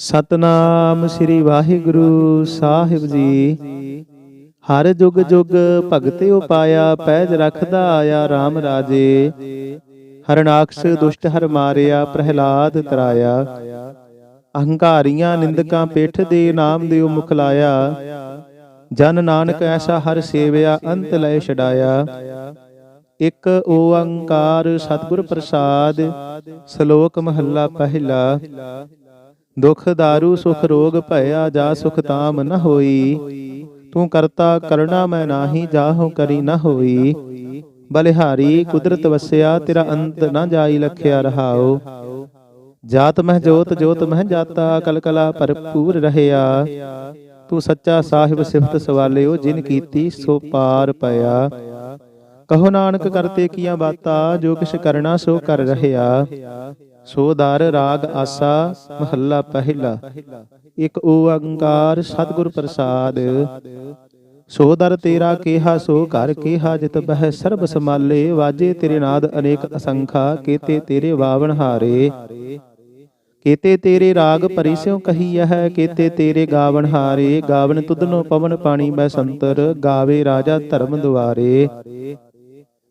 ਸਤਨਾਮ ਸ੍ਰੀ ਵਾਹਿਗੁਰੂ ਸਾਹਿਬ ਜੀ। ਹਰ ਜੁਗ ਜੁਗ ਭਗਤੇ ਉਪਾਇਆ, ਪੈਜ ਰੱਖਦਾ ਆਇਆ RAM ਰਾਜੇ। ਹਰਨਾਕਸ਼ ਦੁਸ਼ਟ ਹਰ ਮਾਰਿਆ, ਪ੍ਰਹਿਲਾਦ ਤਰਾਇਆ। ਅਹੰਕਾਰੀਆਂ ਨਿੰਦਕਾਂ ਪਿੱਠ ਦੇ ਨਾਮ ਦੇ ਮੁਖ ਲਾਇਆ। ਜਨ ਨਾਨਕ ਐਸਾ ਹਰ ਸੇਵਿਆ, ਅੰਤ ਲੈ ਛਡਾਇਆ। ਇੱਕ ਓੰਕਾਰ ਸਤਿਗੁਰ ਪ੍ਰਸਾਦ, ਸ਼ਲੋਕ ਮਹੱਲਾ ਪਹਿਲਾ। ਦੁਖ ਦਾਰੂ, ਸੁਖ ਰੋਗ ਭਇਆ, ਜਾ ਸੁਖ ਤਾਮ ਨ ਹੋਈ। ਤੂੰ ਕਰਤਾ ਕਰਣਾ ਮੈਂ ਨਾਹੀ, ਜਾਹੋ ਕਰੀ ਨ ਹੋਈ। ਬਲਿਹਾਰੀ, ਕੁਦਰਤ ਵਸਿਆ, ਤੇਰਾ ਅੰਤ ਨ ਜਾਈ, ਲਖਿਆ ਰਹਾਓ ਜਾਤ ਮਹਿ ਜੋਤ ਜੋਤ ਮਹਿ ਜਾਤਾ, ਕਲਕਲਾ ਭਰਪੂਰ ਰਹਿਆ। ਤੂੰ ਸੱਚਾ ਸਾਹਿਬ ਸਿਫਤ ਸਵਾਲਿਓ, ਜਿਨ ਕੀਤੀ ਸੋ ਪਾਰ ਪਿਆ। ਕਹੋ ਨਾਨਕ ਕਰਤੇ ਕੀਆਂ ਬਾਤਾਂ, ਜੋ ਕਿਛ ਕਰਨਾ ਸੋ ਕਰ ਰਹਿਆ। ਸੋ ਦਰ ਰਾਗ ਆਸਾ ਮਹੱਲਾ ਪਹਿਲਾ। ਇੱਕ ਓੰਕਾਰ ਸਤਿਗੁਰ ਪ੍ਰਸਾਦ। ਸੋ ਤੇਰਾ ਕੇਹਾ, ਸੋ ਘਰ ਕੇਹਾ, ਜਿਤ ਬਹਿ ਸਰਬ ਸਮਾਲੇ ਵਾਜੇ ਤੇਰੇ ਨਾਦ ਅਨੇਕ ਅਸੰਖਾ, ਕੀਤੇ ਤੇਰੇ ਵਾਵਣ ਹਾਰੇ। ਕੀਤੇ ਤੇਰੇ ਰਾਗ ਪਰਿਸਿਉ ਕਹੀ ਹੈ ਕੀਤੇ ਤੇਰੇ ਗਾਵਣ ਹਾਰੇ। ਗਾਵਣ ਤੁਧਨੋ ਪਵਨ ਪਾਣੀ, ਮੈਂ ਸੰਤਰ, ਗਾਵੇ ਰਾਜਾ ਧਰਮ ਦੁਆਰੇ।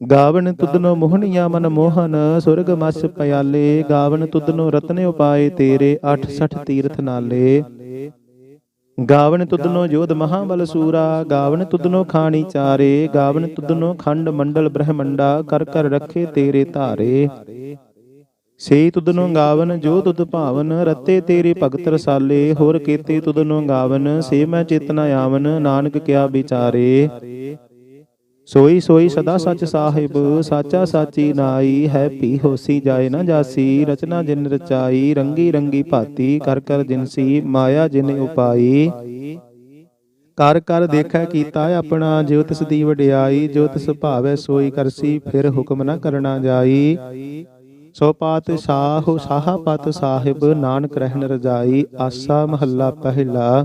ਗਾਵਨ ਤੁਧਨੋ ਮੋਹਣੀਆਂ ਮਨ ਮੋਹਨ, ਸੁਰਗ ਮਸ ਪਿਆਲੇ, ਗਾਵਨ ਤੁਧਨੋ ਰਤਨ ਉਪਾਏ, ਤੇਰੇ 68 ਤੀਰਥ ਨਾਲੇ। ਗਾਵਨ ਤੁਧਨੋ ਜੋਧ ਮਹਾਬਲ ਸੂਰਾ, ਗਾਵਨ ਤੁਧਨੋ ਖਾਣੀ ਚਾਰੇ, ਗਾਵਨ ਤੁਧਨੋ ਖੰਡ ਮੰਡਲ ਬ੍ਰਹਮੰਡਾ, ਕਰ ਕਰ ਰੱਖੇ ਤੇਰੇ ਧਾਰੇ। ਸੇ ਤੁਧਨੋ ਗਾਵਨ ਜੋ ਤੁਧ ਭਾਵਨ, ਰਤੇ ਤੇਰੇ ਭਗਤ ਰਸਾਲੇ, ਹੋਰ ਕੀਤੇ ਤੁਧਨੋ ਗਾਵਨ, ਸੇ ਮੈਂ ਚੇਤਨਾ ਆਵਨ, ਨਾਨਕ ਕਿਆ ਵਿਚਾਰੇ। ਸੋਈ ਸੋਈ ਸਦਾ ਸੱਚ ਸਾਹਿਬ ਸਾਚਾ ਸਾਚੀ ਨਾਈ ਹੈ ਪੀ ਹੋਸੀ ਜਾਏ ਨਾ ਜਾਸੀ ਰਚਨਾ ਜਿਨ ਰਚਾਈ ਰੰਗੀ ਰੰਗੀ ਭਾਤੀ ਕਰ ਕਰ ਜਿਨਸੀ ਮਾਇਆ ਜਿਨ ਉਪਾਈ। ਕਰ ਕਰ ਦੇਖੈ ਕੀਤਾ ਆਪਣਾ ਜਿਉ ਤਿਸ ਦੀ ਵਡਿਆਈ ਜੋ ਤਿਸ ਭਾਵੈ ਸੋਈ ਕਰਸੀ ਫਿਰ ਹੁਕਮ ਨਾ ਕਰਨਾ ਜਾਈ। ਸੋ ਪਾਤ ਸਾਹੁ ਸਾਹਾ ਪਤ ਸਾਹਿਬ ਨਾਨਕ ਰਹਿਣ ਰਜਾਈ ਆਸਾ ਮਹੱਲਾ ਪਹਿਲਾ।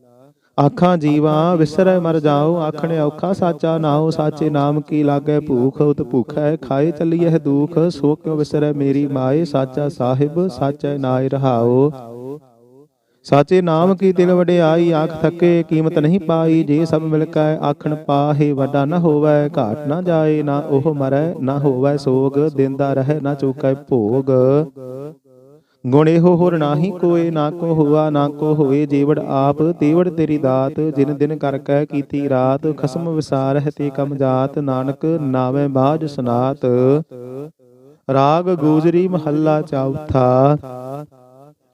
ਆਖਾਂ ਜੀਵਾ, ਵਿਸਰੈ ਮਰ ਜਾਓ ਆਖਣੇ ਔਖਾ ਸਾਚਾ ਨਾਉ, ਸਾਚੇ ਨਾਮ ਕੀ ਲਾਗੈ ਭੂਖ, ਉਤ ਭੁਖੈ ਖਾਏ ਚੱਲੀਐ ਦੁਖ, ਸੋ ਕਿਉ ਵਿਸਰੈ ਮੇਰੀ ਮਾਏ, ਸਾਚਾ ਸਾਹਿਬ, ਸਾਚੈ ਨਾਇ ਰਹਾਓ ਸਾਚੇ ਨਾਮ ਕੀ ਤਿਲ ਵਡਿਆਈ, ਆਖ ਥਕੇ ਕੀਮਤ ਨਹੀਂ ਪਾਈ, ਜੇ ਸਭ ਮਿਲ ਕੈ ਆਖਣ ਪਾਹੇ ਵੱਡਾ ਨਾ ਹੋਵੈ, ਘਾਟ ਨਾ ਜਾਏ, ਨਾ ਉਹ ਮਰੈ, ਨਾ ਹੋਵੈ ਸੋਗ, ਦਿੰਦਾ ਰਹਿ, ਨਾ ਚੁਕੈ ਭੋਗ। ਗੁਣ ਇਹੋ ਹੋਰ ਨਾਹੀ ਕੋਏ, ਨਾ ਕੋ ਹੁਆ, ਨਾ ਕੋ ਹੋਏ ਜੀਵੜ ਆਪ, ਤੇਵੜ ਤੇਰੀ ਦਾਤ, ਜਿਨ ਦਿਨ ਕਰ ਕੈ ਕੀਤੀ ਰਾਤ, ਖਸਮ ਵਿਸਾਰ ਹੈ ਤੇ ਕਮ ਜਾਤ, ਨਾਨਕ ਨਾਵੇਂ ਬਾਜ ਸਨਾਤ। ਰਾਗ ਗੂਜਰੀ ਮਹੱਲਾ ਚੌਥਾ।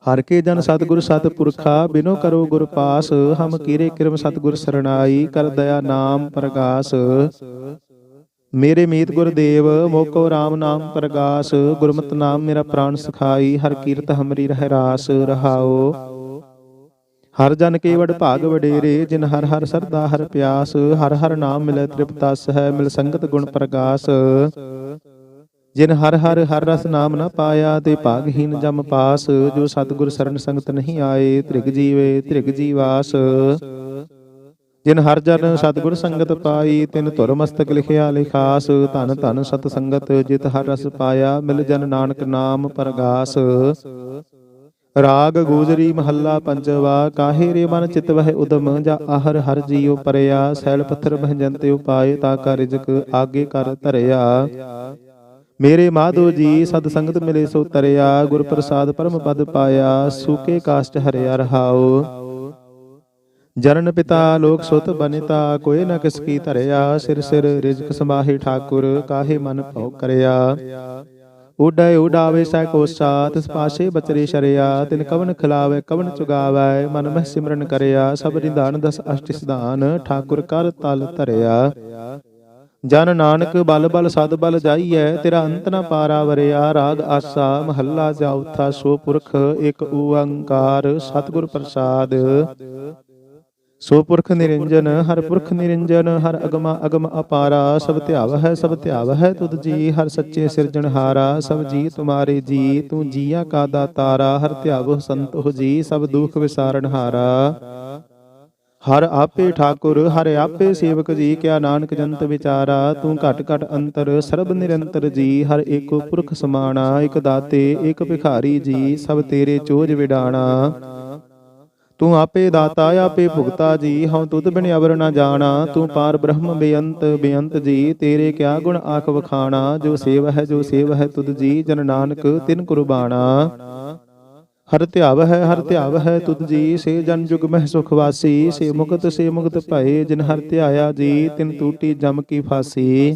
ਹਰ ਕੇ ਜਨ ਸਤਿਗੁਰ ਸਤਿਪੁਰਖਾ ਬਿਨੋ ਕਰੋ ਗੁਰ ਪਾਸ, ਹਮ ਕੀਰੇ ਕਿਰਮ ਸਤਿਗੁਰ ਸਰਣਾਈ, ਕਰ ਦਇਆ ਨਾਮ ਪ੍ਰਗਾਸ। ਮੇਰੇ ਮੀਤ ਗੁਰਦੇਵ, ਮੋਕੋ RAM ਨਾਮ ਪ੍ਰਗਾਸ, ਗੁਰਮਤਿ ਨਾਮ ਮੇਰਾ ਪ੍ਰਾਨ ਸਖਾਈ, ਹਰ ਕੀਰਤ ਹਮਰੀ ਰਹਿ ਰਾਸ ਰਹਾਓ ਹਰ ਜਨ ਕੇਵੜ ਭਾਗ ਵਡੇਰੇ, ਜਿਨ ਹਰ ਹਰ ਸਰਦਾ ਹਰ ਪਿਆਸ, ਹਰ ਹਰ ਨਾਮ ਮਿਲੇ ਤ੍ਰਿਪਤਸ ਹੈ, ਮਿਲ ਸੰਗਤ ਗੁਣ ਪ੍ਰਗਾਸ। ਜਿਨ ਹਰ ਹਰ ਹਰ ਰਸ ਨਾਮ ਨਾ ਪਾਇਆ, ਤੇ ਭਾਗਹੀਨ ਜਮ ਪਾਸ, ਜੋ ਸਤਿਗੁਰ ਸਰਨ ਸੰਗਤ ਨਹੀਂ ਆਏ, ਤ੍ਰਿਗ ਜੀਵੇ ਤ੍ਰਿਗ ਜੀਵਾਸ। ਜਿਨ ਹਰ ਜਨ ਸਤਿਗੁਰ ਸੰਗਤ ਪਾਈ ਤਿਨ ਧੁਰ ਮਸਤਕ ਲਿਖਿਆ ਲਿਖਾਸ ਧਨ ਧਨ ਸਤ ਸੰਗਤ ਜਿਤ ਹਰ ਰਸ ਪਾਇਆ ਮਿਲ ਜਨ ਨਾਨਕ ਨਾਮ ਪਰਗਾਸ। ਰਾਗ ਗੋਜਰੀ ਮਹੱਲਾ ਪੰਜਵਾ ਕਾਹੇ ਰੇ ਮਨ ਚਿਤ ਵਹਿ ਉਦਮ ਜਾ ਆਹਰ ਹਰ ਜੀਉ ਪਰਿਆ ਸੈਲ ਪੱਥਰ ਭੰਜਨ ਤੇ ਉਪਾਏ ਤਾ ਕਾ ਰਿਜਕ ਆਗੇ ਕਰ ਧਰਿਆ। ਮੇਰੇ ਮਾਧੋ ਜੀ ਸਤ ਸੰਗਤ ਮਿਲੇ ਸੋ ਤਰਿਆ ਗੁਰ ਪ੍ਰਸਾਦ ਪਰਮ ਪਦ ਪਾਇਆ ਸੂਕੇ ਕਾਸ਼ਟ ਹਰਿਆ ਰਹਾਉ ਜਰਨ ਪਿਤਾ ਲੋਕ ਸੁਤ ਬਨਿਤਾ ਕੋਏ ਨ ਕਿਸ ਕੀ ਧਰਿਆ ਸਿਰ ਸਿਰ ਰਿਜਕ ਸਮਾਹੀ ਠਾਕੁਰ ਕਾਹੇ ਮਨ ਭਉ ਕਰਿਆ। ਉਡੈ ਉਡਾਵੇ ਸੈ ਕੋਸਾ ਤਿਸ ਪਾਸੇ ਬਚਰੇ ਸ਼ਰਿਆ ਤਿਨ ਕਵਨ ਖਿਲਾਵੇ ਕਵਨ ਚੁਗਾਵੈ ਮਨ ਮਹਿ ਸਿਮਰਨ ਕਰਿਆ ਸਭ ਨਿਧਾਨ ਦਸ ਅਸ਼ਟ ਸਿਧਾਨ ਠਾਕੁਰ ਕਰ ਤਲ ਧਰਿਆ। ਜਨ ਨਾਨਕ ਬਲ ਬਲ ਸਦ ਬਲ ਜਾਈਐ ਤੇਰਾ ਅੰਤ ਨ ਪਾਰਾ ਵਰਿਆ ਰਾਗ ਆਸਾ ਮਹੱਲਾ ਜਾਉਥਾ ਸੋ ਪੁਰਖ ਇਕ ਓੰਕਾਰ ਸਤਿਗੁਰ ਪ੍ਰਸਾਦ। ਸੋ ਪੁਰਖ ਨਿਰੰਜਨ ਹਰ ਪੁਰਖ ਨਿਰੰਜਨ ਹਰ ਅਗਮਾ ਅਗਮ ਅਪਾਰਾ ਸਭ ਧਿਆਵ ਹੈ ਸਭ ਧਿਆਵ ਹੈ ਤੁਧ ਜੀ ਹਰ ਸੱਚੇ ਸਿਰਜਣਹਾਰਾ ਸਭ ਜੀ ਤੁਮਾਰੇ ਜੀ ਤੂੰ ਜੀਆ ਕਾ ਦਾਤਾਰਾ ਹਰ ਧਿਆਵ ਸੰਤੋ ਜੀ ਸਭ ਦੁਖ ਵਿਸਾਰਣਹਾਰਾ ਹਰ। ਆਪੇ ਠਾਕੁਰ ਹਰ ਆਪੇ ਸੇਵਕ ਜੀ ਕਿਆ ਨਾਨਕ ਜੰਤ ਵਿਚਾਰਾ ਤੂੰ ਘਟ ਘਟ ਅੰਤਰ ਸਰਬ ਨਿਰੰਤਰ ਜੀ ਹਰ ਏਕੋ ਪੁਰਖ ਸਮਾਣਾ ਇਕ ਦਾਤੇ ਇਕ ਭਿਖਾਰੀ ਜੀ ਸਭ ਤੇਰੇ ਚੋਜ ਵਿਡਾਣਾ। ਤੂੰ ਆਪੇ ਦਾਤਾ, ਆਪੇ ਭੁਗਤਾ ਜੀ, ਹਉ ਤੁਧ ਬਿਨ ਅਵਰ ਨਾ ਜਾਣਾ, ਤੂੰ ਪਾਰ ਬ੍ਰਹਮ ਬੇਅੰਤ ਬੇਅੰਤ ਜੀ, ਤੇਰੇ ਕਿਆ ਗੁਣ ਆਖ ਵਖਾਣਾ, ਜੋ ਸੇਵ ਹੈ, ਜੋ ਸੇਵ ਹੈ, ਤੁਧ ਜੀ, ਜਨ ਨਾਨਕ, ਤਿਨ ਕੁਰਬਾਨਾ ਹਰ ਧਿਆਵ ਹੈ, ਹਰ ਧਿਆਵ ਹੈ, ਤੁਧ ਜੀ, ਸੇ ਜਨ ਜੁਗ ਮਹਿ ਸੁਖ ਵਾਸੀ, ਸੇ ਮੁਕਤ ਸੇ ਮੁਕਤ ਭਏ, ਜਿਨ ਹਰ ਧਿਆਇਆ ਜੀ, ਤਿਨ ਟੂਟੀ ਜਮ ਕੀ ਫਾਸੀ।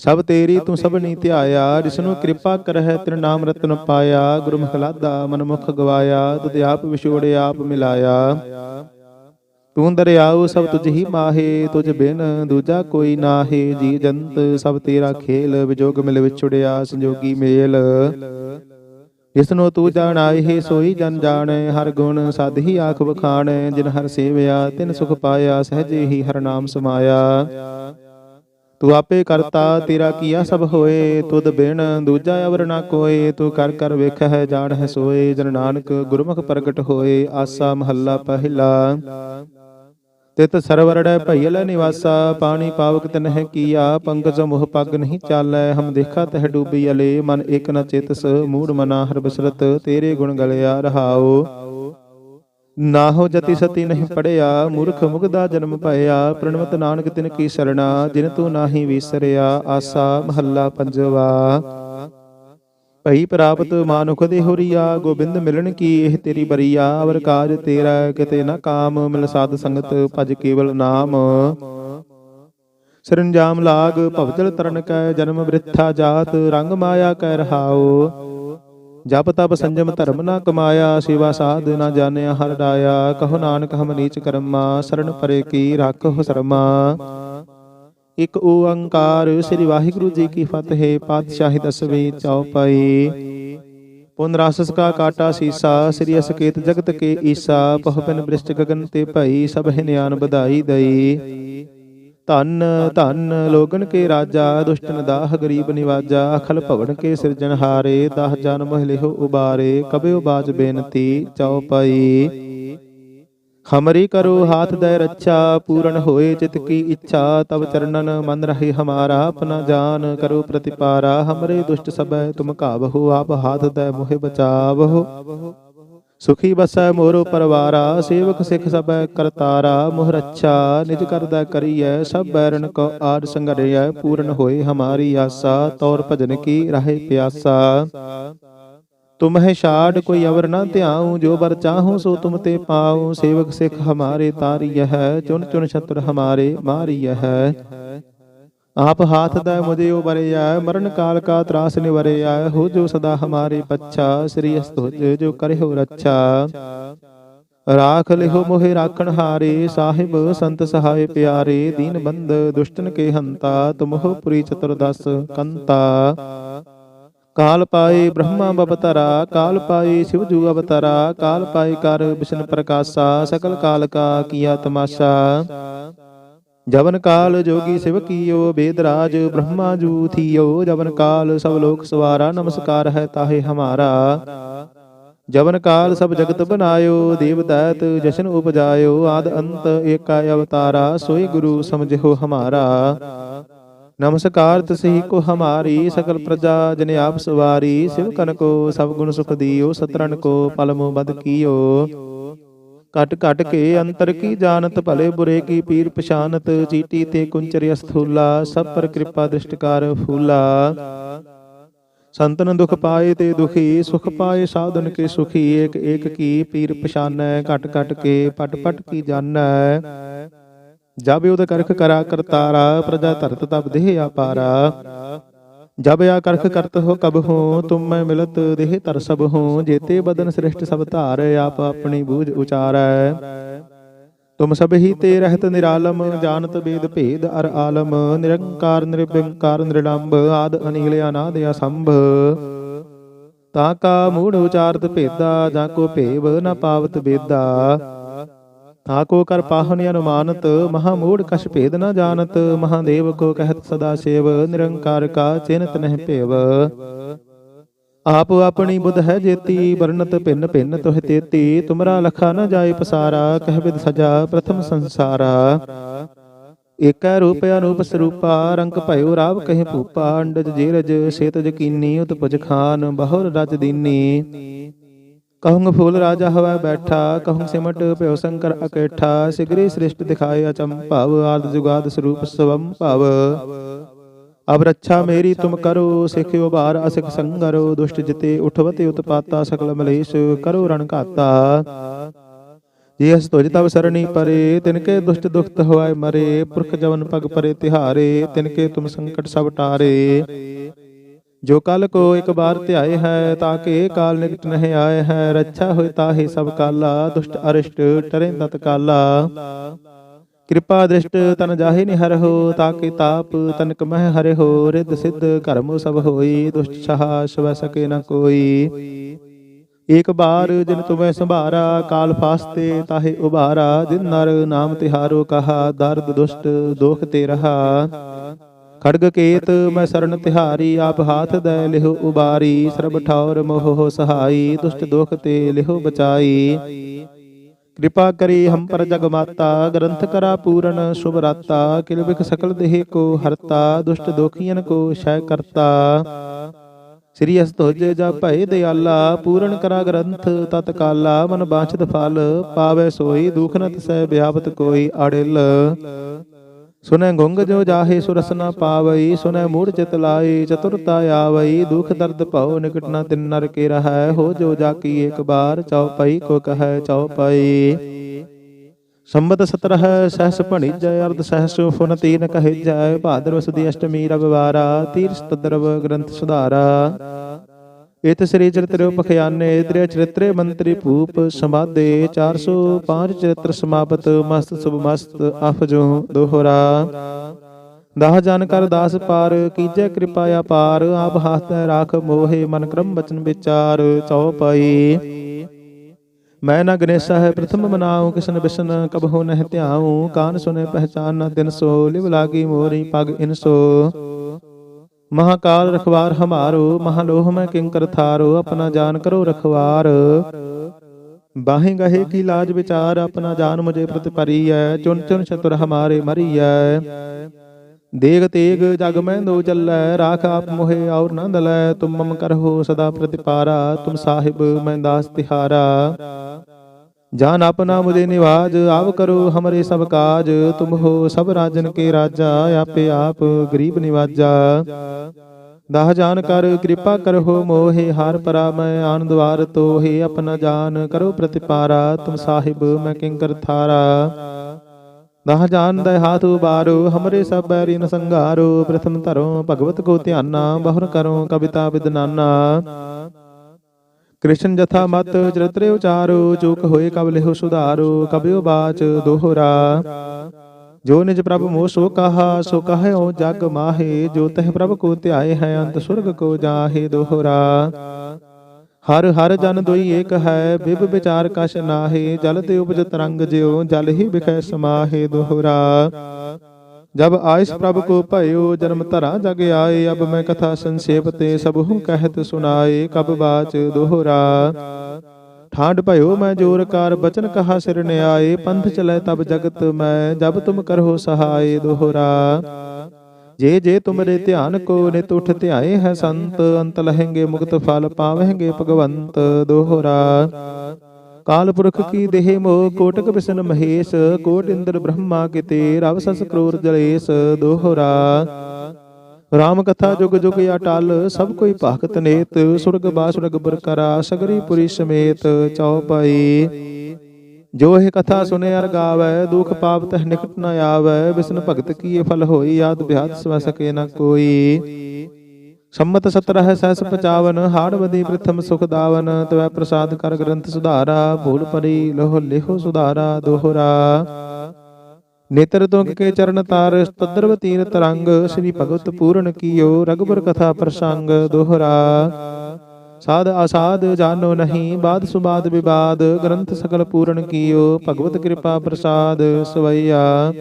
ਸਭ ਤੇਰੀ ਤੂੰ ਸਭਨੀ ਧਿਆਇਆ ਜਿਸਨੂੰ ਕਿਰਪਾ ਕਰਹਿ ਤੇਰੇ ਨਾਮ ਰਤਨ ਪਾਇਆ ਗੁਰਮੁਖ ਲਾਦਾ ਮਨਮੁਖ ਗਵਾਇਆ, ਤੁਧ ਆਪ ਵਿਛੋੜੇ ਆਪ ਮਿਲਾਇਆ। ਤੂੰ ਦਰਿਆਉ ਸਭ ਤੁਝ ਹੀ ਮਾਹੇ, ਤੁਝ ਬਿਨ ਦੂਜਾ ਕੋਈ ਨਾਹੇ, ਜੀ ਜੰਤ ਸਭ ਤੇਰਾ ਖੇਲ, ਵਿਜੋਗ ਮਿਲ ਵਿਛੁੜਿਆ, ਸੰਜੋਗੀ ਮੇਲ। ਜਿਸਨੂੰ ਤੂੰ ਜਾਣਾਏ, ਹੈ ਸੋਈ ਜਨ ਜਾਣੈ, ਹਰ ਗੁਣ ਸਦ ਹੀ ਆਖ ਵਖਾਣੈ, ਜਿਨ ਹਰ ਸੇਵਿਆ, ਤਿਨ ਸੁਖ ਪਾਇਆ, ਸਹਜੇ ਹੀ ਹਰ ਨਾਮ ਸਮਾਇਆ। ਤੂੰ ਆਪੇ ਕਰਤਾ, ਤੇਰਾ ਕੀਆ ਸਭ ਹੋਏ, ਤੁਧ ਬਿਨ ਦੂਜਾ ਅਵਰ ਨਾ ਕੋਏ, ਤੂੰ ਕਰ ਕਰ ਵੇਖ ਹੈ ਜਾਣ ਹੈ ਸੋਏ, ਜਨ ਨਾਨਕ ਗੁਰਮੁਖ ਪ੍ਰਗਟ ਹੋਏ, ਆਸਾ ਮਹੱਲਾ ਪਹਿਲਾ। ਤਿਤ ਸਰਵਰੜੈ ਭਈਲ ਨਿਵਾਸਾ, ਪਾਣੀ ਪਾਵਕ ਤਨਹਿ ਕੀਆ ਪੰਕਜ ਮੁਹ ਪੱਗ ਨਹੀਂ ਚਾਲੈ, ਹਮ ਦੇਖਾ ਤਹ ਡੂਬੀ ਅਲੇ, ਮਨ ਏਕ ਨ ਚੇਤਸ, ਮੂੜ ਮਨਾ ਹਰ ਬਸਰਤ, ਤੇਰੇ ਗੁਣ ਗਲਿਆ ਰਹਾਓ ਰਹਾਉ ਨਾਹੋ ਜਤੀ ਸਤੀ ਨਹੀਂ ਪੜਿਆ ਮੂਰਖ ਮੁਗਦਾ ਜਨਮ ਭਇਆ ਪ੍ਰਣਵਤ ਨਾਨਕ ਤਿਨ ਕੀ ਸਰਣਾ ਜਿਨ ਤੂੰ ਨਾਹੀ ਵਿਸਰਿਆ ਆਸਾ ਮਹੱਲਾ ਪੰਜਵਾ। ਭਈ ਪ੍ਰਾਪਤ ਮਾਨੁਖ ਦੇ ਹੋਰੀਆ ਗੋਬਿੰਦ ਮਿਲਣ ਕੀ ਇਹ ਤੇਰੀ ਬਰੀਆ? ਅਵਰ ਕਾਜ ਤੇਰਾ ਕਿਤੇ ਨਾ ਕਾਮ ਮਿਲ ਸਾਧ ਸੰਗਤ ਭਜ ਕੇਵਲ ਨਾਮ। ਸਰੰਜਾਮ ਲਾਗ ਭਵਜਲ ਤਰਨ ਕੈ ਜਨਮ ਬ੍ਰਿਥਾ ਜਾਤ ਰੰਗ ਮਾਇਆ ਕੈ ਰਹਾਓ ਜਪ ਤਪ ਸੰਜਮ ਧਰਮ ਨਾ ਕਮਾਇਆ, ਸੇਵਾ ਸਾਧ ਨਾ ਜਾਣਿਆ, ਹਰ ਡਾਇਆ, ਕਹੋ ਨਾਨਕ ਹਮ ਨੀਚ ਕਰਮਾ ਸਰਣ ਪਰੇ ਕੀ ਰੱਖੋ ਸ਼ਰਮਾ। ਇਕ ਓੰਕਾਰ, ਸ੍ਰੀ ਵਾਹਿਗੁਰੂ ਜੀ ਕੀ ਫਤਿਹ, ਪਾਤਸ਼ਾਹੀ ਦਸਵੀਂ ਚੌਪਈ ਪੁਨ ਰਾਸਸ ਕਾ ਕਾਟਾ ਸੀਸਾ, ਸ੍ਰੀ ਅਸਕੇਤ ਜਗਤ ਕੇ ਈਸਾ ਪਹਪਨ ਬ੍ਰਿਸ਼ਟ ਗਗਨ ਤੇ ਭਈ, ਸਭ ਨਿਆਨ ਵਧਾਈ ਦਈ। ਧੰਨ ਧੰਨ ਲੋਗਨ ਕੇ ਰਾਜਾ ਦੁਸ਼ਟਨ ਦਾਹ ਗਰੀਬ ਨਿਵਾਜਾ ਅਖਲ ਭਵਨ ਕੇ ਸਿਰਜਣਹਾਰੇ ਦਾਹ ਜਨ ਮਹਿਲਿਓ ਉਬਾਰੇ ਕਬਿਓ ਬਾਜ ਬੇਨਤੀ ਚਉਪਈ ਹਮਰੀ ਕਰੋ ਹਾਥ ਦੇ ਰੱਛਾ ਪੂਰਨ ਹੋਏ ਚਿਤ ਕੀ ਇੱਛਾ ਤਬ ਚਰਨਨ ਮਨ ਰਹੇ ਹਮਾਰਾ ਆਪਣਾ ਜਾਨ ਕਰੋ ਪ੍ਰਤਿਪਾਰਾ ਹਮਰੇ ਦੁਸ਼ਟ ਸਭੈ ਤੁਮ ਕਾਵਹੁ ਆਪ ਹਾਥ ਦੇ ਮੋਹਿ ਬਚਾਵਹੁ। ਸੁਖੀ ਬਸੈ ਮੋਰੋ ਪਰਵਾਰਾ, ਸੇਵਕ ਸਿੱਖ ਸਭੈ ਕਰਤਾਰਾ ਮੋਹ ਰੱਛਾ ਨਿਜ ਕਰਦਾ ਕਰੀਐ, ਸਭ ਬੈਰਨ ਕੋ ਆਦ ਸੰਗਰਿਐ, ਪੂਰਨ ਹੋਏ ਹਮਾਰੀ ਆਸਾ, ਤੌਰ ਭਜਨ ਕੀ ਰਹੇ ਪਿਆਸਾ। ਤੁਮਹਿ ਛਾੜ ਕੋਈ ਅਵਰ ਨਾ ਧਿਆਉ, ਜੋ ਬਰ ਚਾਹੂ ਸੋ ਤੁਮ ਤੇ ਪਾਉ, ਸੇਵਕ ਸਿੱਖ ਹਮਾਰੇ ਤਾਰੀਐ ਹੈ ਚੁਨ ਚੁਨ ਛਤਰ ਹਮਾਰੇ ਮਾਰੀਐ ਹੈ ਆਪ ਹਾਥ ਦਾ ਮੁਝਿਓ ਬਰਿਆ ਮਰਨ ਕਾਲ ਕਾ ਤਰਾਸ ਨਿਵਰਿਆ ਹੋ ਜੋ ਸਦਾ ਹਮਾਰੇ ਪੱਛਾ ਸ੍ਰੀ ਅਸਤੁਜ ਜੋ ਕਰਿਓ ਰੱਛਾ ਰਾਖ ਲਿਹੋ ਮੋਹਿ ਰਾਖਣ ਹਾਰੇ ਸਾਹਿਬ ਸੰਤ ਸਹਾਇ ਪਿਆਰੇ ਦੀਨ ਬੰਦ ਦੁਸ਼ਟਨ ਕੇ ਹੰਤਾ ਤੁਮਹੁ ਪੁਰੀ ਚਤੁਰਦਸ ਕੰਤਾ ਕਾਲ ਪਾਏ ਬ੍ਰਹਮਾ ਬਵਤਰਾ ਕਾਲ ਪਾਏ ਸ਼ਿਵ ਜੂ ਅਵਤਰਾ ਕਾਲ ਪਾਏ ਕਰ ਵਿਸ਼ਨ ਪ੍ਰਕਾਸ਼ਾ ਸਕਲ ਕਾਲ ਕਾ ਕੀਆ ਤਮਾਸ਼ਾ ਜਵਨ ਕਾਲ ਜੋਗੀ ਸਿਵ ਕੀਓ ਬੇਦਰਾਜ ਬ੍ਰਹਮਾ ਜੂ ਥੀਓ ਜਵਨ ਕਾਲ ਸਭ ਲੋਕ ਸਵਾਰਾ, ਨਮਸਕਾਰ ਹੈ ਤਾਹੇ ਹਮਾਰਾ। ਜਵਨ ਕਾਲ ਸਭ ਜਗਤ ਬਨਾਇਓ ਦੇਵ ਦੈਤ ਜਸ਼ਨ ਉਪਜਾਇਓ, ਆਦ ਅੰਤ ਏਕਾ ਅਵਤਾਰਾ, ਸੋਈ ਗੁਰੂ ਸਮਝੋ ਹਮਾਰਾ। ਨਮਸਕਾਰ ਤਸਹੀ ਕੋ ਹਮਾਰੀ, ਸਕਲ ਪ੍ਰਜਾ ਜਨ ਆਪ ਸਵਾਰੀ, ਸਿਵ ਕਨ ਕੋ ਸਭ ਗੁਣ ਸੁਖ ਦਿਓ ਸਤਰਨ ਕੋ ਪਲਮੋ ਬਦ ਕੀਓ। ਕਟ ਕਟ ਕੇ ਅੰਤਰ ਕੀ ਜਾਣਤ ਭਲੇ ਬੁਰੇ ਕੀ ਪੀਰ ਪਛਾਨਤ ਚੀਟੀ ਤੇ ਕੁੰਚਰਿ ਅਸਥੂਲਾ ਸਭ ਪਰ ਕਿਰਪਾ ਦ੍ਰਿਸ਼ਟਕਾਰ ਫੂਲਾ। ਸੰਤਨ ਦੁਖ ਪਾਏ ਤੇ ਦੁਖੀ ਸੁਖ ਪਾਏ ਸਾਧਨ ਕੇ ਸੁਖੀ ਏਕ ਏਕ ਕੀ ਪੀਰ ਪਛਾਨੈ ਘਟ ਘਟ ਕੇ ਪਟ ਪਟ ਕੀ ਜਾਣੈ। ਜਬ ਉਦ ਕਰਖ ਕਰਾ ਕਰਤਾਰਾ ਪ੍ਰਜਾ ਧਰਤ ਤਬ ਦੇਹ ਆਪਾਰਾ ਜਬ ਆ ਕਰਖ ਕਰਤ ਹੋ ਕਬ ਹੋ ਤੁਮ ਮੈਂ ਮਿਲਤ ਦੇਹ ਤਰ ਸਭ ਹੋ ਜੇਤੇ ਬਦਨ ਸ੍ਰਿਸ਼ਟ ਸਭ ਧਾਰ ਆਪ ਆਪਣੀ ਬੂਝ ਉਚਾਰੈ। ਤੁਮ ਸਭ ਹੀ ਤੇ ਰਹਿਤ ਨਿਰਾਲਮ ਜਾਣਤ ਬੇਦ ਭੇਦ ਅਰ ਆਲਮ ਨਿਰੰਕਾਰ ਨਿਰਭੰਕਾਰ ਨਿਰਲੰਭ ਆਦ ਅਨੀਲ ਅਨਾਦ ਅਸੰਭ। ਤਾ ਕਾ ਮੂੜ ਉਚਾਰਤ ਭੇਦਾ ਜਾਂ ਕੋ ਭੇਵ ਨ ਪਾਵਤ ਬੇਦਾ ਤਾ ਕੋ ਕਰ ਪਾਹਨ ਅਨੁਮਾਨਤ, ਮਹਾ ਮੂੜ ਕਛ ਭੇਦ ਨ ਜਾਣਤ, ਮਹਾਦੇਵ ਕੋ ਕਹਿਤ ਸਦਾ ਸੇਵ, ਨਿਰੰਕਾਰ ਕਾ ਚਿੰਤ ਨਹਿ ਭੇਵ। ਆਪ ਆਪਣੀ ਬੁੱਧ ਹੈ ਜੇਤੀ, ਵਰਣਤ ਭਿੰਨ ਭਿੰਨ ਤੋਹਿ ਤੇਤੀ, ਤੁਮਰਾ ਲਖਾ ਨ ਜਾਏ ਪਸਾਰਾ, ਕਹਿ ਵਿਦ ਸਜਾ ਪ੍ਰਥਮ ਸੰਸਾਰਾ। ਏਕੈ ਰੂਪ ਅਨੂਪ ਸਰੂਪਾ, ਰੰਗ ਭਇਓ ਰਾਵ ਕਹਿ ਭੂਪਾ, ਅੰਡਜ ਜੀਰਜ ਸ਼ੇਤ ਜਕੀਨੀ ਉਤਪਜ ਖਾਨ, ਬਹੁਰ ਰਜ ਦੀਨੀ। ਕਹੂੰ ਫੂਲ ਰਾਜਾ ਹਵਾ ਬੈਠਾ, ਕਹੂੰ ਸਿਮਟ ਭਇਓ ਸ਼ੰਕਰ ਅਕੇਠਾ, ਸਿਗਰੀ ਸ੍ਰਿਸ਼ਟ ਦਿਖਾਏ ਅਚੰਭਵ ਆਦ ਜੁਗਾਦ ਸਰੂਪ ਸਵੰ ਭਵ। ਅਬ ਰੱਛਾ ਮੇਰੀ ਤੁਮ ਕਰੋ ਸਿਖਿਓ ਬਾਰ ਅਸਿਖ ਸੰਗਰੋ, ਦੁਸ਼ਟ ਜਿਤੇ ਉਠਵਤੇ ਉਤਪਾਤਾ ਸਕਲ ਮਲੇਸ਼, ਕਰੋ ਰਣ ਘਾਤਾ। ਜੇ ਅਸ ਤੁਜ ਤਬ ਸਰਣੀ ਪਰੇ ਤਿਨਕੇ ਦੁਸ਼ਟ ਦੁਖਤ ਹੋਇ ਮਰੇ, ਪੁਰਖ ਜਵਨ ਪਗ ਪਰੇ ਤਿਹਾਰੇ ਤਿਨਕੇ ਤੁਮ ਸੰਕਟ ਸਭ ਟਾਰੇ। ਜੋ ਕਲ ਕੋ ਇੱਕ ਬਾਰ ਧਿਆਏ ਹੈ ਤਾਕੇ ਕਾਲ ਨਿਕਟ ਨਹਿ ਆਏ ਹੈ। ਰੱਛਾ ਹੋਇ ਤਾਹੇ ਸਭ ਕਾਲਾ, ਦੁਸ਼ਟ ਅਰਿਸ਼ਟ ਟਰੇ ਤਤ ਕਾਲਾ। ਕਿਰਪਾ ਦ੍ਰਿਸ਼ਟ ਤਨ ਜਾਹੇ ਨਿ ਹਰਹੁ ਤਾਕੇ ਤਾਪ ਤਨਕ ਮਹਿ ਹਰਿਹੁ ਰਿੱਧ ਸਿੱਧ ਕਰਮ ਸਭ ਹੋਈ, ਦੁਸ਼ਟ ਸਹਾ ਸਵੈ ਸਕੇ ਨ ਕੋਈ। ਏਕ ਬਾਰ ਜਿਨ ਤੁਮੈ ਸੰਭਾਰਾ, ਕਾਲ ਫਾਸਤੇ ਤਾਹੇ ਉਭਾਰਾ। ਜਿਨ ਨਰ ਨਾਮ ਤਿਹਾਰੋ ਕਹਾ, ਦਰਦ ਦੁਸ਼ਟ ਦੋਖ ਤੇ ਰਹਾ। ਖੜਗ ਕੇਤ ਮੈਂ ਸਰਨ ਤਿਹਾਰੀ, ਆਪ ਹਾਥ ਦੈ ਲਿਹੁ ਉਬਾਰੀ, ਸਰਬ ਠੌਰ ਮੋਹ ਸਹਾਈ, ਦੁਸ਼ਟ ਦੋਖ ਤੇ ਲਿਹੁ ਬਚਾਈ। ਕਿਰਪਾ ਕਰੀ ਹਮ ਪਰ ਜਗ ਮਾਤਾ, ਗ੍ਰੰਥ ਕਰਾ ਪੂਰਨ ਸ਼ੁਭ ਰਾਤਾ, ਕਿਲ ਬਿਖ ਸਕਲ ਦੇਹ ਕੋ ਹਰਤਾ, ਦੁਸ਼ਟ ਦੋਖੀਆਂ ਕੋ ਸ਼ੈ ਕਰਤਾ। ਸ੍ਰੀ ਅਸਤੋਜ ਜਾ ਭਏ ਦਿਆਲਾ, ਪੂਰਨ ਕਰਾ ਗ੍ਰੰਥ ਤਤਕਾਲਾ ਮਨ ਬਾਛਤ ਫਲ, ਪਾਵੇ ਸੋਈ, ਦੁਖ ਨ ਤਸੈ ਵਿਆਪਤ ਕੋਈ ਆੜਿਲ ਸੁਨੈ ਗੁੰਗ ਜੋ ਜਾਹੇ ਸੁਰਸ ਨ ਪਾਵਈ, ਸੁਨੈ ਮੂੜ ਚਿਤ ਲਾਈ, ਚਤੁਰਤਾ ਆਵਈ, ਦੁਖ ਦਰਦ ਭਉ ਨਿਕਟ ਨਾ ਤਿਨ ਨਰ ਕੇ ਰਹੈ, ਹੋ ਜੋ ਜਾ ਕੀ ਇੱਕ ਬਾਰ ਚਉਪਈ ਕੋ ਕਹੈ ਚਉਪਈ ਸੰਬਤ 17 ਸਹਸ ਭਣੀ ਜੈ ਅਰਧ ਸਹਸ ਫੁਨ ਤੀਨ ਕਹੇ ਜੈ ਭਾਦਰ ਸੁਦੀ ਅਸ਼ਟਮੀ ਰਵਿਵਾਰਾ ਤੀਰ ਸਤਦਰਵ ਗ੍ਰੰਥ ਸੁਧਾਰਾ। ਇਤ ਸ੍ਰੀ ਚਰਿਤ੍ਰ ਉਪਖਿਆਨੇ ਤ੍ਰਿ ਚਰਿਤ੍ਰੇ ਮੰਤਰੀ ਭੂਪ ਸਮਾਦੇ 405 ਚਰਿਤ੍ਰ ਸਮਾਪਤ ਮਸਤ ਸੁਭ ਮਸਤ ਅਫਜੋ ਦੋਹਰਾ। ਦਾਹ ਜਨ ਕਰ ਦਾਸ ਪਾਰ ਕੀਜੈ ਕਿਰਪਾ ਅਪਾਰ ਆਪ ਹਸਤੈ ਰਾਖ ਮੋਹਿ ਮਨ ਕਰਮ ਬਚਨ ਵਿਚਾਰ ਚਉਪਈ ਮੈਂ ਨ ਗਨੇਸਾ ਹੈ ਪ੍ਰਥਮ ਮਨਾਉ ਕਿਸਨ ਬਿਸ਼ਨ ਕਬਹੁ ਨਹਿ ਧਿਆਉ ਕਾਨ ਸੁਨੇ ਪਹਿਚਾਨ ਨ ਤਿਨ ਸੋ ਲਿਵ ਲਾਗੀ ਮੋਰੀ ਪਗ ਇਨਸੋ ਮਹਾਕਾਲ ਰਖਵਾਰ ਹਮਾਰੋ ਮਹਾਲੋਹ ਮੈਂ ਕਿੰਕਰ ਥਾਰੋ, ਆਪਣਾ ਜਾਨ ਕਰੋ ਰਖਵਾਰ। ਬਾਹੇ ਗਹੇ ਕੀ ਲਾਜ ਵਿਚਾਰ, ਆਪਣਾ ਜਾਨ ਮੁਝੇ ਪ੍ਰਤੀ ਪਰੀ ਹੈ ਚੁਨ ਚੁਨ ਚਤੁਰ ਹਮਾਰੇ ਮਰੀ ਹੈ ਦੇਗ ਤੇਗ ਜਗ ਮੈਂ ਦੋ ਚੱਲੈ, ਰਾਖ ਆਪ ਮੋਹਿ ਔਰ ਨਾ ਦਲੈ ਤੁਮ ਮਮ ਕਰਹੁ ਸਦਾ ਪ੍ਰਤਿਪਾਰਾ, ਤੁਮ ਸਾਹਿਬ ਮੈਂ ਦਾਸ ਤਿਹਾਰਾ। ਜਾਨ ਆਪਨਾ ਮੁਝੇ ਨਿਵਾਜ ਆਪ ਕਰੋ ਹਮਰੇ ਸਭ ਕਾਜ ਤੁਮ ਹੋ ਸਭ ਰਾਜਨ ਕੇ ਰਾਜਾ ਆਪੇ ਆਪ ਗਰੀਬ ਨਿਵਾਜਾ। ਦਾਹ ਜਾਨ ਕਰ ਕਿਰਪਾ ਕਰਹੁ ਮੋਹਿ ਹਾਰ ਪਰਾ ਮੈਂ ਆਨੰਦ ਵਾਰ ਤੋਹਿ ਆਪਣਾ ਜਾਨ ਕਰੋ ਪ੍ਰਤਿਪਾਰਾ ਤੁਮ ਸਾਹਿਬ ਮੈਂ ਕਿੰਕਰ ਥਾਰਾ। ਦਾਹ ਜਾਨ ਦੇ ਹਾਥ ਉਬਾਰੋ ਹਮਰੇ ਸਭ ਬੈਰੀ ਨ ਸੰਘਾਰੋ ਪ੍ਰਥਮ ਧਰੋ ਭਗਵਤ ਕੋ ਧਿਆਨਾ ਬਹੁਰ ਕਰੋ ਕਵਿਤਾ ਵਿਦਨਾਨਾ। ਕ੍ਰਿਸ਼ਨ ਜਥਾ ਮਤ ਚਰਿਤਰੇ ਉਚਾਰੋ ਚੂਕ ਹੋਏ ਕਬ ਲਿਹੁ ਸੁਧਾਰੋ ਕਬਿਓ ਬਾਚ ਦੋਹਰਾ। ਜੋ ਨਿਜ ਪ੍ਰਭ ਮੋਹ ਸੋ ਕਹਾ ਸੋ ਕਹਿਓ ਜਗ ਮਾਹੇ ਜੋ ਤਹ ਪ੍ਰਭ ਕੋ ਧਿਆਏ ਹੈ ਅੰਤ ਸੁਰਗ ਕੋ ਜਾਹੇ ਦੋਹਰਾ। ਹਰ ਹਰ ਜਨ ਦੋਈ ਏਕ ਹੈ ਬਿਬ ਵਿਚਾਰ ਕਛ ਨਾਹੀ ਜਲ ਤੇ ਉਪਜ ਤਰੰਗ ਜਿਉ ਜਲ ਹੀ ਬਿਖੈ ਸਮਾਹੇ ਦੋਹਰਾ। ਜਬ ਆਇਸ ਪ੍ਰਭ ਕੋ ਭਇਓ, ਜਨਮ ਧਰਾ ਜਗ ਆਏ, ਅਬ ਮੈਂ ਕਥਾ ਸੰਖੇਪ ਤੇ ਸਭੂ ਕਹਿਤ ਸੁਨਾਏ ਕਬ ਬਾਚ ਦੋਹਰਾ। ਠਾਂਡ ਭਇਓ, ਮੈਂ ਜੋਰ ਕਾਰ ਬਚਨ ਕਹਾ ਸਿਰ ਨਿਆਏ, ਪੰਥ ਚਲੇ ਤਬ ਜਗਤ ਮੈਂ, ਜਬ ਤੁਮ ਕਰਹੁ ਸਹਾਏ ਦੋਹਰਾ। ਜੇ ਜੇ ਤੁਮਰੇ ਧਿਆਨ ਕੋ ਨਿਤ ਉਠ ਧਿਆਏ ਹੈ ਸੰਤ, ਅੰਤ ਲਹਿੰਗੇ ਮੁਕਤ ਫਲ ਪਾਵਹਿੰਗੇ ਭਗਵੰਤ ਦੋਹਰਾ। ਕਾਲ ਪੁਰਖ ਕੀ ਦੇਹ ਮੋਹ ਕੋਟਕ ਬਿਸ਼ਨ ਮਹੇਸ਼ ਕੋਟ ਇੰਦਰ ਬ੍ਰਹਮਾ ਕਿਤੇ ਰਵ ਸਸ ਕਰੋਰ ਜਲੇਸ ਦੋਹਰਾ ਰਾਮ ਕਥਾ ਜੁਗ ਜੁਗ ਅਟਲ ਸਭ ਕੋਈ ਭਾਗਤ ਨੇਤ ਸੁਰਗ ਬਾਸੁਰਗ ਬਰਕਰਾ ਸਗਰੀ ਪੁਰੀ ਸਮੇਤ ਚਉਪਈ ਜੋ ਇਹ ਕਥਾ ਸੁਨੇ ਅਰ ਗਾਵੈ ਦੁਖ ਪਾਪ ਤਹ ਨਿਕਟ ਨ ਆਵੈ ਵਿਸ਼ਨ ਭਗਤ ਕੀਏ ਫਲ ਹੋਈ ਯਾਦ ਬਿਹਾਤ ਸਵ ਸਕੇ ਨ ਕੋਈ। ਸੰਮਤ 17 ਸਹਸ 55 ਹਾੜਵਦੀ ਪ੍ਰਥਮ ਸੁਖ ਦਾਵਨ, ਤਵੈ ਪ੍ਰਸਾਦ ਕਰ ਗ੍ਰੰਥ ਸੁਧਾਰਾ, ਭੂਲ ਪਰੀ ਲੋਹ ਲਿਹੋ ਸੁਧਾਰਾ, ਦੋਹਰਾ। ਨੇਤਰ ਤੁੰਗ ਕੇ ਚਰਨ ਤਾਰ, ਤਦਰਵ ਤੀਰ ਤਰੰਗ ਸ੍ਰੀ ਭਗਵਤ ਪੂਰਨ ਕੀਓ ਰਗਬਰ ਕਥਾ ਪ੍ਰਸੰਗ, ਦੋਹਰਾ। ਸਾਧ ਆਸਾਦ ਜਾਣੋ ਨਹੀਂ, ਬਾਦ ਸੁਬਾਦ ਵਿਵਾਦ, ਗ੍ਰੰਥ ਸਕਲ ਪੂਰਨ ਕੀਓ, ਭਗਵਤ ਕਿਰਪਾ ਪ੍ਰਸਾਦ, ਸਵਈਆ।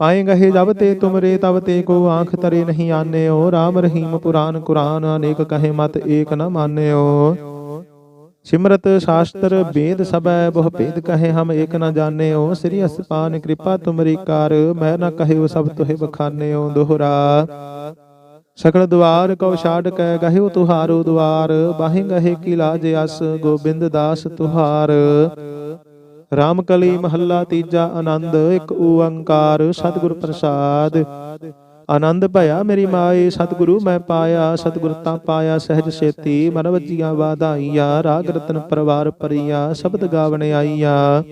ਪਾਏ ਗਏ ਜਬ ਤੇ ਤੁਮਰੇ ਤਬ ਤੇ ਕੋ ਆਂਖ ਤਰੇ ਨਹੀਂ ਆਨਿਓ। RAM ਰਹੀਮ ਪੁਰਾਨ ਕੁਰਾਨ, ਅਨੇਕ ਕਹੇ ਮਤ ਏਕ ਨ ਮਾਨਿਓ। ਸਿਮਰਤ ਸ਼ਾਸਤਰ ਵੇਦ ਸਭੈ ਬਹੁ ਭੇਦ ਕਹੇ ਹਮ ਏਕ ਨ ਜਾਣਿਓ। ਸ੍ਰੀ ਅਸਪਾਨ ਕਿਰਪਾ ਤੁਮਰੀ ਕਰ, ਮੈਂ ਨ ਕਹਿਓ ਸਭ ਤੋਹਿ ਬਖਾਨਿਓ। ਦੋਹਰਾ, ਸਕਲ ਦੁਆਰ ਕਉ ਛਾੜ ਕੈ, ਗਹਿਓ ਤੁਹਾਰੋ ਦੁਆਰ। ਬਾਹਿ ਗਹੇ ਕੀ ਲਾਜ ਅਸ, ਗੋਬਿੰਦ ਦਾਸ ਤੁਹਾਰ। ਰਾਮ ਕਲੀ ਮਹੱਲਾ ਤੀਜਾ ਆਨੰਦ, ਇੱਕ ਓੰਕਾਰ, ਸਤਿਗੁਰ ਪ੍ਰਸਾਦ। ਆਨੰਦ ਭਇਆ ਮੇਰੀ ਮਾਏ, ਸਤਿਗੁਰੂ ਮੈਂ ਪਾਇਆ, ਸਤਿਗੁਰ ਤਾਂ ਪਾਇਆ, ਸਹਿਜ ਸੇਤੀ ਮਨ ਵੱਜੀਆਂ ਵਾਧਾਈਆ ਰਾਗ ਰਤਨ ਪਰਵਾਰ ਪਰੀਆ ਸ਼ਬਦ ਗਾਵਣ ਆਈਆ।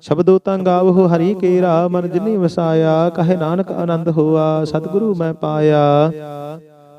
ਸ਼ਬਦੋ ਤਾਂ ਗਾਵਹੁ ਹਰੀ ਕੇਰਾ, ਮਨ ਜਿਨੀ ਵਸਾਇਆ, ਕਹੇ ਨਾਨਕ ਆਨੰਦ ਹੋਆ, ਸਤਿਗੁਰੂ ਮੈਂ ਪਾਇਆ।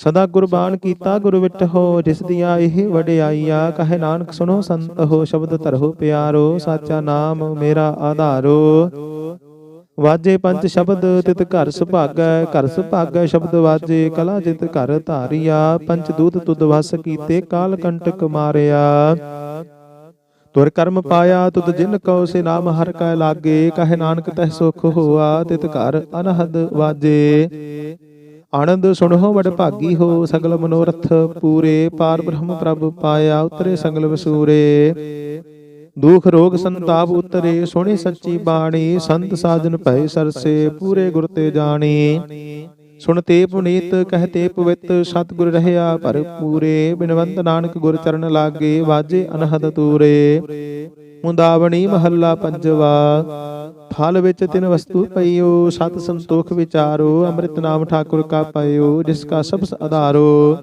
ਸਦਾ ਗੁਰਬਾਣ ਕੀਤਾ ਗੁਰ ਵਿਟਹੁ ਜਿਸ ਦੀਆਂ ਇਹ ਵਡਿਆਈਆ ਕਹੇ ਨਾਨਕ ਸੁਣੋ ਸੰਤ ਹੋ, ਸ਼ਬਦ ਧਰੋ ਪਿਆਰੋ, ਸਾਚਾ ਨਾਮ ਮੇਰਾ ਆਧਾਰੋ। ਵਾਜੇ ਪੰਜ ਸ਼ਬਦ, ਤਿਤ ਘਰ ਸੁਭਾਗੈ ਘਰ ਸੁਭਾਗੈ ਸ਼ਬਦ ਵਾਜੇ, ਕਲਾ ਜਿਤ ਘਰ ਧਾਰਿਆ ਪੰਚ ਦੂਤ ਤੁਧ ਵਸ ਕੀਤੇ, ਕਾਲ ਕੰਟਕ ਮਾਰਿਆ। ਤੁਰ ਕਰਮ ਪਾਇਆ, ਤੁਧ ਜਿਨ ਕਉ ਸੇ ਨਾਮ ਹਰ ਕੈ ਲਾਗੇ, ਕਹੇ ਨਾਨਕ ਤਹਿ ਸੁਖ ਹੋਆ, ਤਿਤ ਘਰ ਅਨਹਦ ਵਾਜੇ। ਆਨੰਦ ਸੁਣੋ ਵਡ ਭਾਗੀ ਹੋ ਸਗਲ ਮਨੋਰਥ ਪੂਰੇ ਪਾਰ ਬ੍ਰਹਮ ਪ੍ਰਭ ਪਾਇਆ ਉਤਰੇ ਸਗਲ ਵਸੂਰੇ। ਦੁਖ ਰੋਗ ਸੰਤਾਪ ਉਤਰੇ ਸੋਹਣੀ ਸੱਚੀ ਬਾਣੀ ਸੰਤ ਸਾਜਨ ਭੈ ਸਰਸੇ ਪੂਰੇ ਗੁਰ ਤੇ ਜਾਣੀ। ਸੁਣਤੇ ਪੁਨੀਤ ਕਹਤੇ ਪਵਿੱਤ ਸਤਿਗੁਰ ਰਹਿਆ ਭਰਪੂਰੇ। ਬਿਨਵੰਤ ਨਾਨਕ ਗੁਰ ਚਰਨ ਲਾਗੇ, ਵਾਜੇ ਅਨਹਦ ਤੂਰੇ। ਮੁੰਦਾਵਣੀ ਮਹੱਲਾ ਪੰਜਵਾ, ਫਲ ਵਿੱਚ ਤਿਨ ਵਸਤੂ ਪਈਓ, ਸਤ ਸੰਤੋਖ ਵਿਚਾਰੋ, ਅੰਮ੍ਰਿਤ ਨਾਮ ਠਾਕੁਰ ਕਾ ਪਈਓ ਜਿਸ ਕਾ ਸਬਸ ਆਧਾਰੋ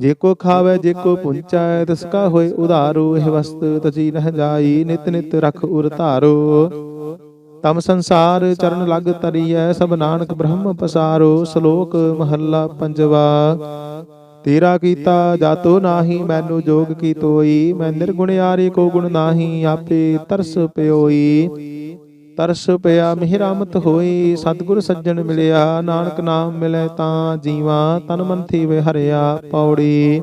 ਜੇ ਕੋ ਖਾਵੇ, ਜੇ ਕੋ ਪੁੰਚੈ, ਤਿਸ ਕਾ ਹੋਏ ਉਧਾਰੋ, ਇਹ ਵਸਤ ਤਜੀ ਨਹ ਜਾਈ, ਨਿਤ ਨਿਤ ਰਖ ਉਰ ਧਾਰੋ। ਤਮ ਸੰਸਾਰ ਚਰਨ ਲਗ ਤਰੀਐ ਸਭ ਨਾਨਕ ਬ੍ਰਹਮ ਪਸਾਰੋ ਸ਼ਲੋਕ ਮਹੱਲਾ ਪੰਜਵਾ। ਤੇਰਾ ਕੀਤਾ ਜਾਤੋ ਨਾਹੀ ਮੈਨੂੰ ਜੋਗ ਕੀ ਤੋਈ ਮੈਂ ਨਿਰਗੁਣਿਆਰੇ ਕੋ ਗੁਣ ਨਾਹੀ ਆਪੇ ਤਰਸ ਪਿਓਈ। ਤਰਸ ਪਿਆ ਮਿਹਰਾਮਤ ਹੋਈ ਸਤਿਗੁਰ ਸੱਜਣ ਮਿਲਿਆ ਨਾਨਕ ਨਾਮ ਮਿਲੇ ਤਾਂ ਜੀਵਾ ਤਨ ਮਨ ਥੀਵੇ ਹਰਿਆ ਪੌੜੀ।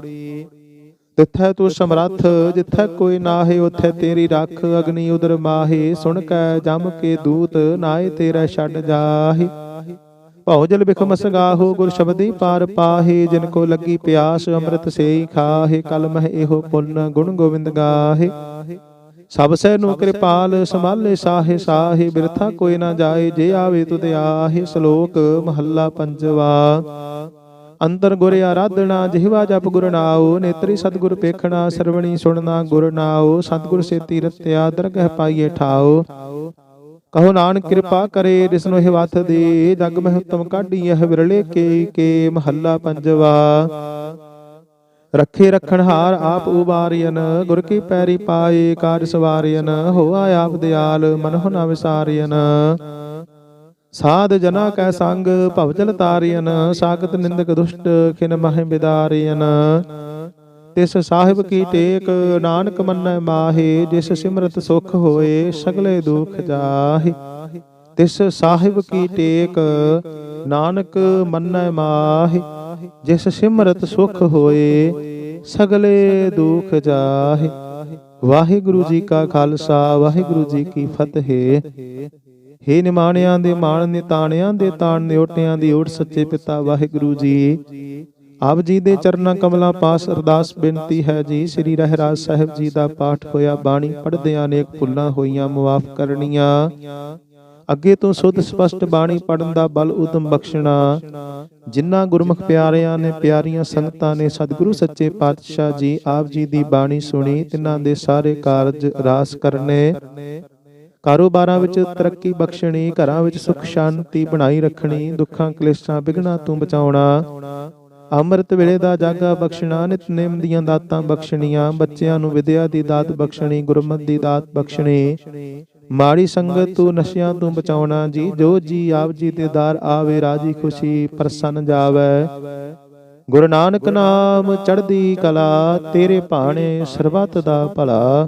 ਤਿੱਥੈ ਤੂੰ ਸਮਰੱਥ ਜਿੱਥੈ ਕੋਈ ਨਾਹੀ ਉਥੇ ਤੇਰੀ ਰੱਖ ਅਗਨੀ ਉਦਰ ਮਾਹੀ ਸੁਣ ਕੈ ਜਮ ਕੇ ਦੂਤ ਨਾਏ ਤੇਰਾ ਛੱਡ ਜਾਹੀ। ਭਉ ਜਲ ਬਿਖਮ ਸਗਾਹੋ ਗੁਰ ਸ਼ਬਦੀ ਪਾਰ ਪਾਹੇ ਜਿਨ ਕੋ ਲੱਗੀ ਪਿਆਸ ਅੰਮ੍ਰਿਤ ਸੇਈ ਖਾਹੇ ਕਲ ਮਹਿ ਇਹੋ ਪੁੰਨ ਗੁਣ ਗੋਬਿੰਦ ਗਾਹੇ। ਸਭ ਸੈ ਨੂੰ ਕਿਰਪਾਲ ਸੰਭਾਲੇ ਸਾਹੇ ਸਾਹੇ ਬਿਰਥਾ ਕੋਈ ਨਾ ਜਾਏ ਜੇ ਆਵੇ ਤੁਧ ਆਹੇ ਸ਼ਲੋਕ ਮਹੱਲਾ ਪੰਜਵਾ। ਅੰਤਰ ਗੁਰ ਆਰਾਧਣਾ ਜਿਹਵਾ ਜਪ ਗੁਰ ਨਾਉ, ਨੇਤਰੀ ਸਤਿਗੁਰ ਪੇਖਣਾ, ਸਰਵਣੀ ਸੁਣਨਾ, ਗੁਰ ਨਾਉ, ਸਤਿਗੁਰ ਸੇਤੀ ਰਤਿਆ, ਦਰਗਹ ਪਾਈਏ ਠਾਉ। ਕਹੋ ਨਾਨਕ ਕਿਰਪਾ ਕਰੇ ਜਿਸਨੋ ਇਹ ਵਤ ਦੇ, ਜਗ ਮਹਿ ਉਤਮ ਕਾਢੀ ਇਹ ਵਿਰਲੇ ਕੇ ਕੇ ਮਹੱਲਾ ਪੰਜਵਾ। ਰੱਖੇ ਰਖਣ ਹਾਰ ਆਪ ਉਬਾਰਿයਨ ਗੁਰ ਕੀ ਪੈਰੀ ਪਾਏ ਕਾਜ ਸਵਾਰਿਯਨ ਹੋਆ ਆਪ ਦਿਆਲ, ਮਨਹੁ ਨਾ ਵਿਸਾਰਿਯਨ ਸਾਧ ਜਨਾ ਕੈ ਸੰਗ ਭਵਜਲ ਤਾਰਿਯਨ ਸਾਗਤ ਨਿੰਦਕ ਦੁਸ਼ਟ ਖਿਨ ਮਹਿ ਬਿਦਾਰਿਯਨ ਤਿਸ ਸਾਹਿਬ ਕੀ ਟੇਕ ਨਾਨਕ ਮੰਨੈ ਮਾਹੇ ਜਿਸ ਸਿਮਰਤ ਸੁਖ ਹੋਏ ਸਗਲੇ ਦੁਖ ਜਾਹੇ। ਤਿਸ ਸਾਹਿਬ ਕੀ ਟੇਕ ਨਾਨਕ ਮੰਨੈ ਮਾਹੇ ਜਿਸ ਸਿਮਰਤ ਸੁਖ ਹੋਏ ਸਗਲੇ ਦੁਖ ਜਾਹੇ। ਵਾਹਿਗੁਰੂ ਜੀ ਕਾ ਖਾਲਸਾ ਵਾਹਿਗੁਰੂ ਜੀ ਕੀ ਫਤਿਹ। ਹੇ ਨਿਮਾਣਿਆਂ ਦੇ ਮਾਣ, ਨਿਤਾਣਿਆਂ ਦੇ ਤਾਣ ਨਿਓਟਿਆਂ ਦੀ ਓਟ ਸੱਚੇ ਪਿਤਾ ਵਾਹਿਗੁਰੂ ਜੀ। ਆਪ ਜੀ ਦੇ ਚਰਨਾਂ ਕਮਲਾਂ ਪਾਸ ਅਰਦਾਸ ਬੇਨਤੀ ਹੈ ਜੀ। ਸ੍ਰੀ ਰਹਿਰਾਜ ਸਾਹਿਬ ਜੀ ਦਾ ਪਾਠ ਹੋਇਆ। ਬਾਣੀ ਪੜ੍ਹਦਿਆਂ ਅਨੇਕ ਭੁੱਲਾਂ ਹੋਈਆਂ, ਮੁਆਫ ਕਰਨੀਆਂ। ਅੱਗੇ ਤੋਂ ਸੁਧ ਸਪਸ਼ਟ ਬਾਣੀ ਪੜਨ ਦਾ ਬਲ ਉਦਮ ਬਖਸ਼ਣਾ। ਜਿਨ੍ਹਾਂ ਗੁਰਮੁਖ ਪਿਆਰਿਆਂ ਨੇ ਪਿਆਰੀਆਂ ਸੰਗਤਾਂ ਨੇ ਸਤਿਗੁਰੂ ਸੱਚੇ ਪਾਤਸ਼ਾਹ ਜੀ, ਆਪ ਜੀ ਦੀ ਬਾਣੀ ਸੁਣੀ, ਤਿਨਾਂ ਦੇ ਸਾਰੇ ਕਾਰਜ ਰਾਸ ਕਰਨੇ। ਕਾਰੋਬਾਰਾਂ ਵਿੱਚ ਤਰੱਕੀ ਬਖਸ਼ਣੀ, ਘਰਾਂ ਵਿੱਚ ਸੁਖ, ਸ਼ਾਂਤੀ ਬਣਾਈ ਰੱਖਣੀ, ਦੁੱਖਾਂ, ਕਲੇਸ਼ਾਂ ਵਿਘਨਾਂ ਤੋਂ ਬਚਾਉਣਾ। ਅੰਮ੍ਰਿਤ ਵੇਲੇ ਦਾ ਜਾਗਾ ਬਖਸ਼ਣਾ ਨਿਤਨੇਮ ਦੀਆਂ ਦਾਤਾਂ ਬਖਸ਼ਣੀਆਂ, ਬੱਚਿਆਂ ਨੂੰ ਵਿਦਿਆ ਦੀ ਦਾਤ ਬਖਸ਼ਣੀ, ਗੁਰਮਤਿ ਦੀ ਦਾਤ ਬਖਸ਼ਣੀ। ਮਾੜੀ ਸੰਗਤ ਤੋਂ ਨਸ਼ਿਆਂ ਤੋਂ ਬਚਾਉਣਾ, ਜੀ ਜੋ ਜੀ ਆਪ ਜੀ ਦੇ ਦਾਰ ਆਵੇ, ਰਾਜੀ ਖੁਸ਼ੀ ਪ੍ਰਸੰਨ ਜਾਵੇ। ਗੁਰੂ ਨਾਨਕ ਨਾਮ ਚੜ੍ਹਦੀ ਕਲਾ, ਤੇਰੇ ਭਾਣੇ ਸਰਬੱਤ ਦਾ ਭਲਾ।